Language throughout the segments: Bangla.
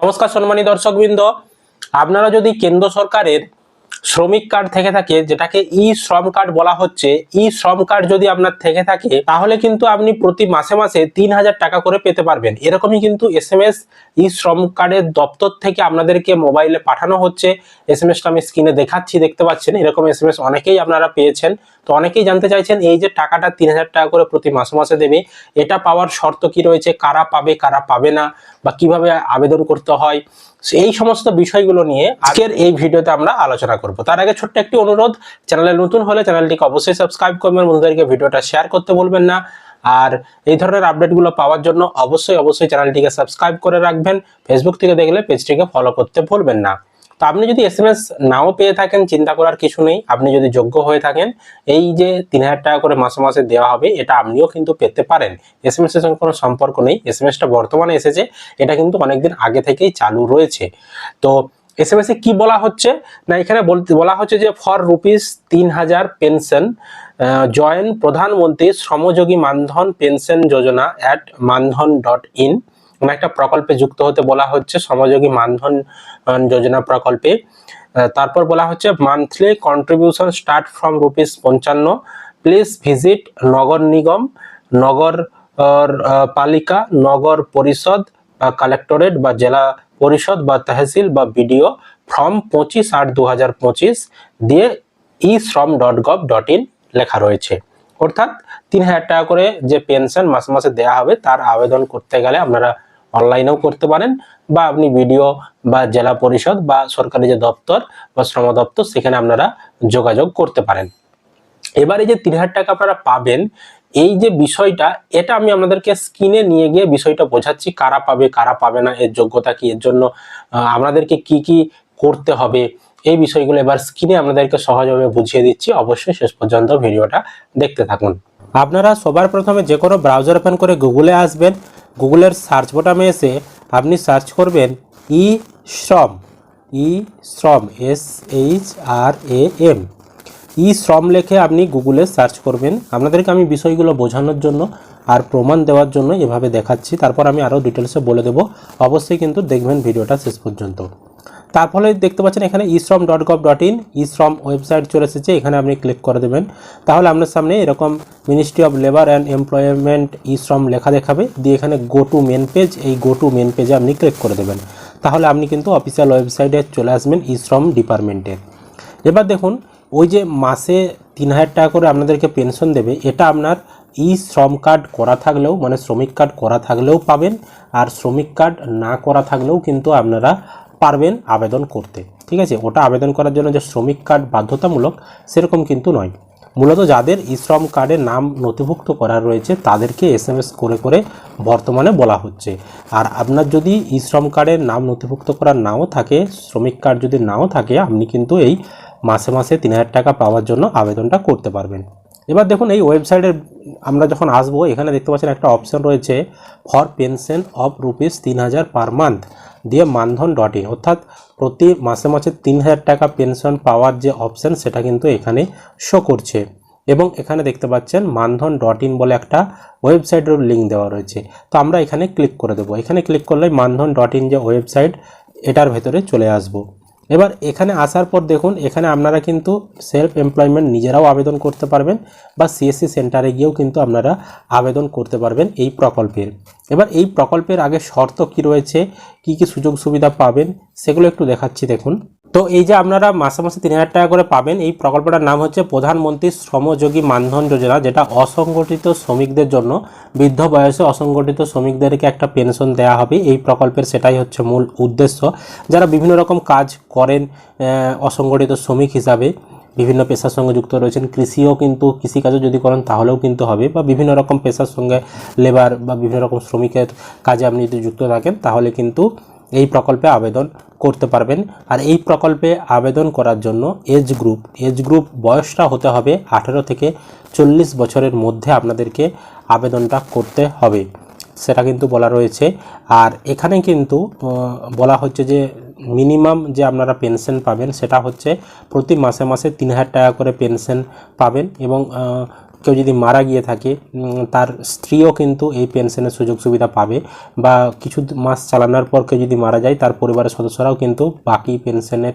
নমস্কার সম্মানী দর্শকবৃন্দ আপনারা যদি কেন্দ্র সরকারের শ্রমিক কার্ড থেকে থাকে, যেটাকে ই শ্রম কার্ড বলা হচ্ছে। ই শ্রম কার্ড যদি আপনার থেকে থাকে, তাহলে কিন্তু আপনি প্রতি মাসে মাসে তিন হাজার টাকা করে পেতে পারবেন। এরকমই কিন্তু এস এম এস ই শ্রম কার্ডের দপ্তর থেকে আপনাদেরকে মোবাইলে পাঠানো হচ্ছে। এস এম এসটা আমি স্ক্রিনে দেখাচ্ছি, দেখতে পাচ্ছেন? এরকম এস এম এস অনেকেই আপনারা পেয়েছেন। তো অনেকেই জানতে চাইছেন, এই যে টাকাটা তিন হাজার টাকা করে প্রতি মাসে মাসে দেবে, এটা পাওয়ার শর্ত কি রয়েছে? কারা পাবে কারা পাবে না? বা কীভাবে আবেদন করতে হয়? এই সমস্ত বিষয়গুলো নিয়ে আজকের এই ভিডিওতে আমরা আলোচনা করব। তার আগে ছোট্ট একটি অনুরোধ চ্যানেলে নতুন হলে চ্যানেলটিকে অবশ্যই সাবস্ক্রাইব করবেন বন্ধুদেরকে ভিডিওটা শেয়ার করতে বলবেন না। আর এই ধরনের আপডেটগুলো পাওয়ার জন্য অবশ্যই অবশ্যই চ্যানেলটিকে সাবস্ক্রাইব করে রাখবেন। ফেসবুক থেকে দেখলে পেজটিকে ফলো করতে ভুলবেন না। তো আপনি যদি এস নাও পেয়ে থাকেন, চিন্তা করার কিছু নেই। আপনি যদি যোগ্য হয়ে থাকেন, এই যে তিন হাজার টাকা করে মাসে মাসে দেওয়া হবে, এটা আপনিও কিন্তু পেতে পারেন। এস এম এস এর সঙ্গে কোনো সম্পর্ক নেই। এস এম এসটা বর্তমানে এসেছে, এটা কিন্তু অনেকদিন আগে থেকেই চালু রয়েছে। তো এস এম এস এ কি বলা হচ্ছে? না, এখানে বলা হচ্ছে যে ফর রুপিস তিন হাজার পেনশন জয়েন প্রধানমন্ত্রী Shram Yogi Maandhan pension Yojana at Maandhan dot in. কোনো একটা প্রকল্পে যুক্ত হতে বলা হচ্ছে শ্রমযোগী মানধন যোজনা প্রকল্পে। তারপর বলা হচ্ছে monthly contribution start from rupees পঞ্চান্ন, প্লিজ ভিজিট নগর নিগম, নগর পালিকা, নগর পরিষদ বা কালেক্টরেট বা জেলা পরিষদ বা তহসিল বা বিডিও ফ্রম পঁচিশ আট দু দিয়ে ই শ্রম ডট গভ ডট ইন লেখা রয়েছে। অর্থাৎ তিন হাজার টাকা করে যে পেনশন মাসে মাসে দেওয়া হবে, তার আবেদন করতে গেলে আপনারা অনলাইনেও করতে পারেন বা আপনি বিডিও বা জেলা পরিষদ বা সরকারি যে দপ্তর বা শ্রম দপ্তর, সেখানে আপনারা যোগাযোগ করতে পারেন। এবারে যে তিন হাজার টাকা আপনারা পাবেন, এই যে বিষয়টা, এটা আমি আপনাদেরকে স্ক্রিনে নিয়ে গিয়ে বিষয়টা বোঝাচ্ছি, কারা পাবে কারা পাবে না, এর যোগ্যতা কি, এর জন্য আপনাদেরকে কি কি করতে হবে, এই বিষয়গুলো এবার স্ক্রিনে আপনাদেরকে সহজভাবে বুঝিয়ে দিচ্ছি। অবশ্যই শেষ পর্যন্ত ভিডিওটা দেখতে থাকুন। আপনারা সবার প্রথমে যে কোনো ব্রাউজার ওপেন করে গুগলে আসবেন। গুগলের সার্চ বোটামে এসে আপনি সার্চ করবেন E Shram E Shram, S H R A M. E Shram লেখে আপনি গুগলে সার্চ করবেন। আপনাদেরকে আমি বিষয়গুলো বোঝানোর জন্য আর প্রমাণ দেওয়ার জন্য এভাবে দেখাচ্ছি। তারপর আমি আরও ডিটেলসে বলে দেব। অবশ্যই কিন্তু দেখবেন ভিডিওটা শেষ পর্যন্ত। তার ফলে দেখতে পাচ্ছেন এখানে eShram dot gov dot in eShram website চলে এসেছে, এখানে আপনি ক্লিক করে দেবেন। তাহলে আপনার সামনে এরকম ministry of labour and employment eShram লেখা দেখাবে, দিয়ে এখানে গো টু মেন পেজ এই গো টু মেন পেজে আপনি ক্লিক করে দেবেন। তাহলে আপনি কিন্তু অফিসিয়াল ওয়েবসাইটে চলে আসবেন ইশ্রম ডিপার্টমেন্টের এবার দেখুন, ওই যে মাসে তিন হাজার টাকা করে আপনাদেরকে পেনশন দেবে, এটা আপনার ই শ্রম কার্ড করা থাকলেও মানে শ্রমিক কার্ড করা থাকলেও পাবেন, আর শ্রমিক কার্ড না করা থাকলেও কিন্তু আপনারা পারবেন আবেদন করতে। ঠিক আছে? ওটা আবেদন করার জন্য যে শ্রমিক কার্ড বাধ্যতামূলক সেরকম কিন্তু নয়। মূলত যাদের ই শ্রম কার্ডে নাম নথিভুক্ত করা রয়েছে, তাদেরকে এস এম এস করে করে বর্তমানে বলা হচ্ছে। আর আপনার যদি ই শ্রম কার্ডের নাম নথিভুক্ত করা নাও থাকে, শ্রমিক কার্ড যদি নাও থাকে, আপনি কিন্তু এই মাসে মাসে তিন হাজার টাকা পাওয়ার জন্য আবেদনটা করতে পারবেন। এবার দেখুন, এই ওয়েবসাইটের আমরা যখন আসব, এখানে দেখতে পাচ্ছেন একটা অপশন রয়েছে, ফর পেনশন অফ রুপিস তিন হাজার পার মান্থ। দিয়ে মানধন ডট ইন অর্থাৎ প্রতি মাসে মাসে তিন হাজার টাকা পেনশন পাওয়ার যে অপশান সেটা কিন্তু এখানে শো করছে। এবং এখানে দেখতে পাচ্ছেন মানধন ডট ইন বলে একটা ওয়েবসাইটের লিঙ্ক দেওয়া রয়েছে। তো আমরা এখানে ক্লিক করে দেবো। এখানে ক্লিক করলে মানধন ডট ইন যে ওয়েবসাইট এটার ভেতরে চলে আসব। এবার এখানে আসার পর দেখুন, এখানে আপনারা কিন্তু সেলফ এমপ্লয়মেন্ট নিজেরাও আবেদন করতে পারবেন বা সিএসসি সেন্টারে গিয়েও কিন্তু আপনারা আবেদন করতে পারবেন এই প্রকল্পের। এবার এই প্রকল্পের আগে শর্ত কি রয়েছে, কি কি সুযোগ সুবিধা পাবেন, সেগুলো একটু দেখাচ্ছি দেখুন। তো এই যে আপনারা মাসে মাসে তিন হাজার টাকা করে পাবেন, এই প্রকল্পটার নাম হচ্ছে প্রধানমন্ত্রী শ্রমযোগী মানধন যোজনা, যেটা অসংগঠিত শ্রমিকদের জন্য, বৃদ্ধ বয়সে অসংগঠিত শ্রমিকদেরকে একটা পেনশন দেওয়া হবে। এই প্রকল্পের সেটাই হচ্ছে মূল উদ্দেশ্য। যারা বিভিন্ন রকম কাজ করেন অসংগঠিত শ্রমিক হিসাবে, বিভিন্ন পেশার সঙ্গে যুক্ত রয়েছেন, কৃষিও কিন্তু কৃষিকাজও যদি করেন, তাহলেও কিন্তু হবে। বা বিভিন্ন রকম পেশার সঙ্গে লেবার বা বিভিন্ন রকম শ্রমিকের কাজে আপনি যদি যুক্ত থাকেন, তাহলে কিন্তু এই প্রকল্পে আবেদন করতে পারবেন। আর এই প্রকল্পে আবেদন করার জন্য এজ গ্রুপ এজ গ্রুপ বয়সটা হতে হবে আঠেরো থেকে চল্লিশ বছরের মধ্যে আপনাদেরকে আবেদনটা করতে হবে। সেটা কিন্তু বলা রয়েছে। আর এখানে কিন্তু বলা হচ্ছে যে মিনিমাম যে আপনারা পেনশন পাবেন, সেটা হচ্ছে প্রতি মাসে মাসে তিন হাজার টাকা করে পেনশন পাবেন এবং কেউ যদি মারা গিয়ে থাকে তার স্ত্রীও কিন্তু এই পেনশনের সুযোগ সুবিধা পাবে বা কিছু মাস চালানোর পর কেউ যদি মারা যায়, তার পরিবারের সদস্যরাও কিন্তু বাকি পেনশনের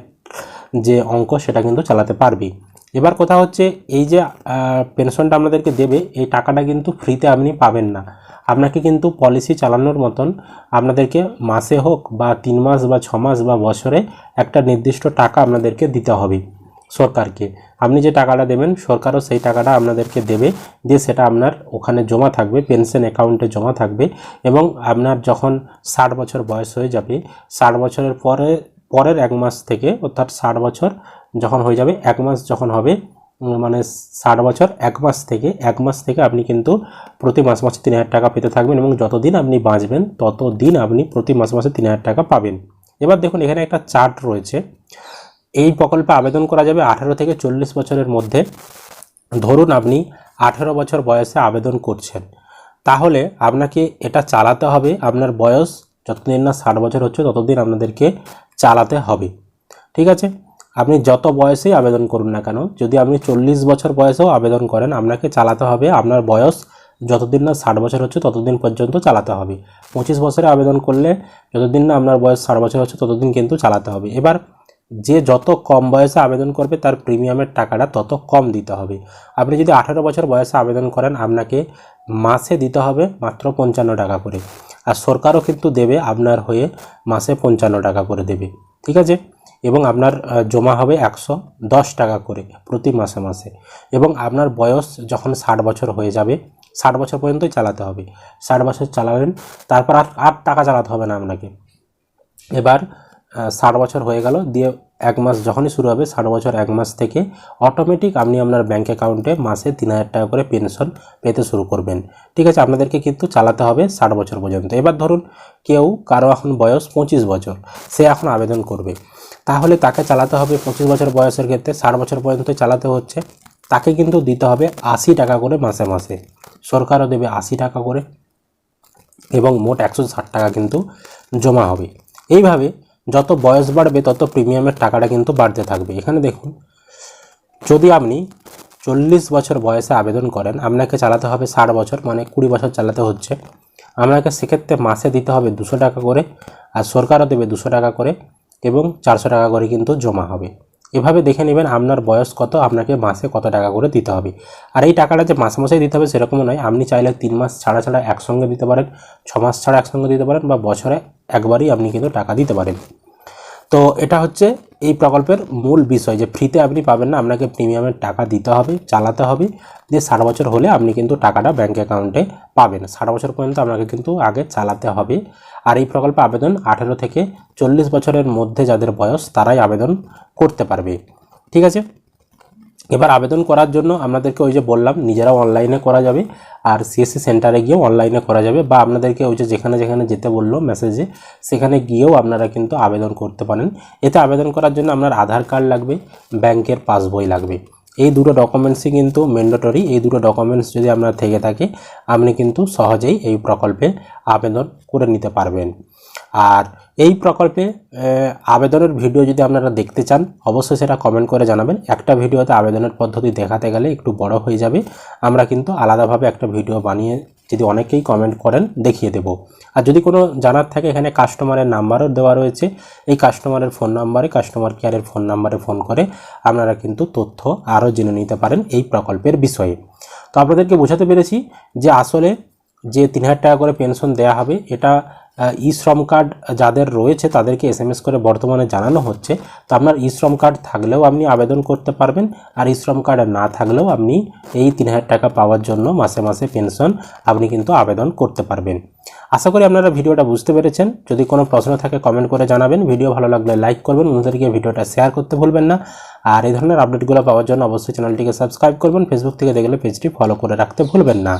যে অঙ্ক সেটা কিন্তু চালাতে পারবে। এবার কথা হচ্ছে, এই যে পেনশনটা আপনাদেরকে দেবে, এই টাকাটা কিন্তু ফ্রিতে আপনি পাবেন না। আপনাকে কিন্তু পলিসি চালানোর মতন আপনাদেরকে মাসে হোক বা তিন মাস বা ছ মাস বা বছরে একটা নির্দিষ্ট টাকা আপনাদেরকে দিতে হবে। সরকারকে। আপনি যে টাকাটা দেবেন, সরকারও সেই টাকাটা আপনাদেরকে দেবে। দিয়ে সেটা আপনার ওখানে জমা থাকবে, পেনশন অ্যাকাউন্টে জমা থাকবে এবং আপনার যখন ষাট বছর বয়স হয়ে যাবে, ষাট বছরের পরে, পরের এক মাস থেকে অর্থাৎ ষাট বছর যখন হয়ে যাবে, এক মাস যখন হবে মানে ষাট বছর, এক মাস থেকে, এক মাস থেকে আপনি কিন্তু প্রতি মাস মাসে তিন হাজার টাকা পেতে থাকবেন এবং যতদিন আপনি বাঁচবেন, ততদিন আপনি প্রতি মাস মাসে তিন হাজার টাকা পাবেন। এবার দেখুন, এখানে একটা চার্ট রয়েছে। এই প্রকল্পে আবেদন করা যাবে আঠারো থেকে চল্লিশ বছরের মধ্যে। ধরুন আপনি আঠেরো বছর বয়সে আবেদন করছেন। তাহলে আপনাকে এটা চালাতে হবে। আপনার বয়স যতদিন না ষাট বছর হচ্ছে, ততদিন আপনাদেরকে চালাতে হবে। ঠিক আছে? আপনি যত বয়সেই আবেদন করুন না কেন, যদি আপনি চল্লিশ বছর বয়সেও আবেদন করেন, আপনাকে চালাতে হবে। আপনার বয়স যতদিন না ষাট বছর হচ্ছে, ততদিন পর্যন্ত চালাতে হবে। পঁচিশ বছরে আবেদন করলে যতদিন না আপনার বয়স ষাট বছর হচ্ছে, ততদিন কিন্তু চালাতে হবে। এবার যে যত কম বয়সে আবেদন করবে, তার প্রিমিয়ামের টাকাটা তত কম দিতে হবে। আপনি যদি আঠারো বছর বয়সে আবেদন করেন, আপনাকে মাসে দিতে হবে মাত্র পঞ্চান্ন টাকা করে। আর সরকারও কিন্তু দেবে, আপনার হয়ে মাসে পঞ্চান্ন টাকা করে দেবে। ঠিক আছে? এবং আপনার জমা হবে একশো দশ টাকা করে প্রতি মাসে মাসে। এবং আপনার বয়স যখন ষাট বছর হয়ে যাবে, ষাট বছর পর্যন্তই চালাতে হবে। ষাট বছর চালাবেন তারপর আর আর টাকা চালাতে হবে না আপনাকে। এবার ষাট বছর হয়ে গেল, দিয়ে এক মাস যখনই শুরু হবে, ষাট বছর এক মাস থেকে অটোমেটিক আপনি আপনার ব্যাঙ্ক অ্যাকাউন্টে মাসে তিন হাজার টাকা করে পেনশন পেতে শুরু করবেন। ঠিক আছে, আপনাদেরকে কিন্তু চালাতে হবে ষাট বছর পর্যন্ত। এবার ধরুন কেউ কারও এখন বয়স পঁচিশ বছর, সে এখন আবেদন করবে। তাহলে তাকে চালাতে হবে পঁচিশ বছর বয়সের ক্ষেত্রে, ষাট বছর পর্যন্ত চালাতে হচ্ছে। তাকে কিন্তু দিতে হবে আশি টাকা করে মাসে মাসে। সরকারও দেবে আশি টাকা করে এবং মোট একশো ষাট টাকা কিন্তু জমা হবে। এইভাবে যত বয়স বাড়বে, তত প্রিমিয়ামের টাকাটা কিন্তু বাড়তে থাকবে। এখানে দেখুন, যদি আপনি চল্লিশ বছর বয়সে আবেদন করেন, আপনাকে চালাতে হবে ষাট বছর মানে কুড়ি বছর চালাতে হচ্ছে। আপনাকে সেক্ষেত্রে মাসে দিতে হবে দুশো টাকা করে, আর সরকারও দেবে দুশো টাকা করে, এবং চারশো টাকা করে কিন্তু জমা হবে। এভাবে দেখে নেবেন আপনার বয়স কত, আপনাকে মাসে কত টাকা করে দিতে হবে। আর এই টাকাটা যে মাসে মাসেই দিতে হবে সেরকমও নয়, আপনি চাইলে তিন মাস ছাড়া ছাড়া একসঙ্গে দিতে পারেন, ছ মাস ছাড়া একসঙ্গে দিতে পারেন বা বছরে একবারই আপনি কিন্তু টাকা দিতে পারেন। তো এটা হচ্ছে এই প্রকল্পের মূল বিষয় যে ফ্রিতে আপনি পাবেন না, আপনাকে প্রিমিয়ামের টাকা দিতে হবে, চালাতে হবে। যে ষাট বছর হলে আপনি কিন্তু টাকাটা ব্যাঙ্ক অ্যাকাউন্টে পাবেন। ষাট বছর পর্যন্ত আপনাকে কিন্তু আগে চালাতে হবে। আর এই প্রকল্পে আবেদন আঠেরো থেকে চল্লিশ বছরের মধ্যে যাদের বয়স, তারাই আবেদন করতে পারবে। ঠিক আছে? এবার আবেদন করার জন্য আপনাদেরকে ওই যে বললাম, নিজেরাও অনলাইনে করা যাবে আর সিএসসি সেন্টারে গিয়েও অনলাইনে করা যাবে বা আপনাদেরকে ওই যে যেখানে যেখানে যেতে বলল মেসেজে সেখানে গিয়েও আপনারা কিন্তু আবেদন করতে পারেন। এতে আবেদন করার জন্য আপনার আধার কার্ড লাগবে ব্যাংকের পাসবই লাগবে। এই দুটো ডকুমেন্টসই কিন্তু ম্যান্ডেটরি এই দুটো ডকুমেন্টস যদি আপনার থেকে থাকে, আপনি কিন্তু সহজেই এই প্রকল্পে আবেদন করে নিতে পারবেন। আর এই প্রকল্পে আবেদনের ভিডিও যদি আপনারা দেখতে চান, অবশ্যই সেটা কমেন্ট করে জানাবেন। একটা ভিডিওতে আবেদনের পদ্ধতি দেখাতে গেলে একটু বড় হয়ে যাবে। আমরা কিন্তু আলাদাভাবে একটা ভিডিও বানিয়ে যদি অনেকেই কমেন্ট করেন, দেখিয়ে দেব। আর যদি কোনো জানার থাকে, এখানে কাস্টমারের নাম্বারও দেওয়া রয়েছে। এই কাস্টমারের ফোন নাম্বারে কাস্টমার কেয়ারের ফোন নাম্বারে ফোন করে আপনারা কিন্তু তথ্য আরও জেনে নিতে পারেন এই প্রকল্পের বিষয়ে। তো আপনাদেরকে বোঝাতে পেরেছি যে আসলে যে তিন হাজার টাকা করে পেনশন দেওয়া হবে, এটা ই শ্রম কার্ড যাদের রয়েছে তাদেরকে এস এম এস করে বর্তমানে জানানো হচ্ছে। তো আপনার ই শ্রম কার্ড থাকলেও আপনি আবেদন করতে পারবেন, আর ই শ্রম কার্ড না থাকলেও আপনি এই তিন হাজার টাকা পাওয়ার জন্য মাসে মাসে পেনশন আপনি কিন্তু আবেদন করতে পারবেন। আশা করি আপনারা ভিডিওটা বুঝতে পেরেছেন। যদি কোনো প্রশ্ন থাকে কমেন্ট করে জানাবেন। ভিডিও ভালো লাগলে লাইক করবেন। বন্ধুদেরকে ভিডিওটা শেয়ার করতে ভুলবেন না। আর এই ধরনের আপডেটগুলো পাওয়ার জন্য অবশ্যই চ্যানেলটিকে সাবস্ক্রাইব করবেন। ফেসবুক থেকে দেখলে পেজটি ফলো করে রাখতে ভুলবেন না।